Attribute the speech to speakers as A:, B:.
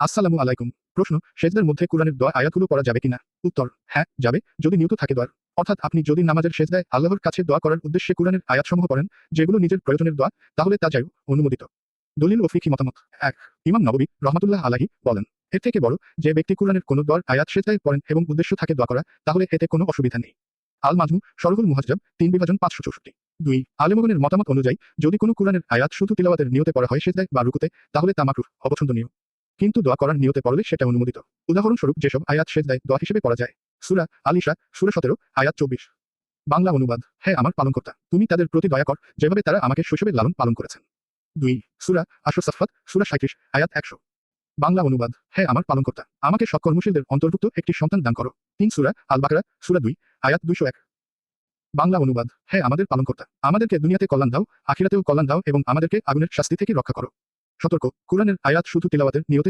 A: আসসালামু আলাইকুম। প্রশ্ন সেজদের মধ্যে কোরআনের দয় আয়াতগুলো পড়া যাবে কিনা? উত্তর হ্যাঁ যাবে, যদি নিয়ত থাকে দোয়ার অর্থাৎ আপনি যদি নামাজের সেজদায় আল্লাহর কাছে দোয়া করার উদ্দেশ্যে কোরআনের আয়াতসমূহ পড়েন, যেগুলো নিজের প্রয়োজনের দোয়া, তাহলে তা যাই অনুমোদিত। দলিল ও ফিকি মতামত এক, ইমাম নববী রহমাতুল্লাহ আলাহি বলেন, এর থেকে বড়, যে ব্যক্তি কোরআনের কোনো দোয়ার আয়াত সেজদায় পড়েন এবং উদ্দেশ্য থাকে দোয়া করা, তাহলে এতে কোনো অসুবিধা নেই। আল মাজমু সরহুল মুহাজ্জাব, তিন বিভাজন পাঁচশো চৌষট্টি। দুই, আলেমগণের মতামত অনুযায়ী, যদি কোনো কোরআনের আয়াত শুধু তিলাওয়াতের নিয়তে পড়া হয় সেজদায় বা রুকুতে, তাহলে তা অপছন্দনীয়। কিন্তু দোয়া করার নিয়তে পড়লে সেটা অনুমোদিত। উদাহরণস্বরূপ যেসব আয়াত সেজদায় দোয়া হিসেবে পড়া যায়। সুরা আলিশা সুরা সতেরো, আয়াত চব্বিশ। বাংলা অনুবাদ হ্যাঁ আমার পালনকর্তা, তুমি তাদের প্রতি দয়া কর, যেভাবে তারা আমাকে শৈশবে লালন পালন করেছেন। দুই, সুরা আশর সাফাত সুরা সাঁত্রিশ আয়াত একশো। বাংলা অনুবাদ হ্যাঁ আমার পালনকর্তা, আমাকে সৎকর্মশীলদের অন্তর্ভুক্ত একটি সন্তান দান করো। তিন, সুরা আল বাকরা সুরা দুই, আয়াত দুইশো এক। বাংলা অনুবাদ হ্যাঁ আমাদের পালনকর্তা, আমাদেরকে দুনিয়াতে কল্যাণ দাও, আখিরাতেও কল্যাণ দাও এবং আমাদেরকে আগুনের শাস্তি থেকে রক্ষা করো। সতর্ক, কোরআনের আয়াত শুধু তিলাওয়াতের নিয়তে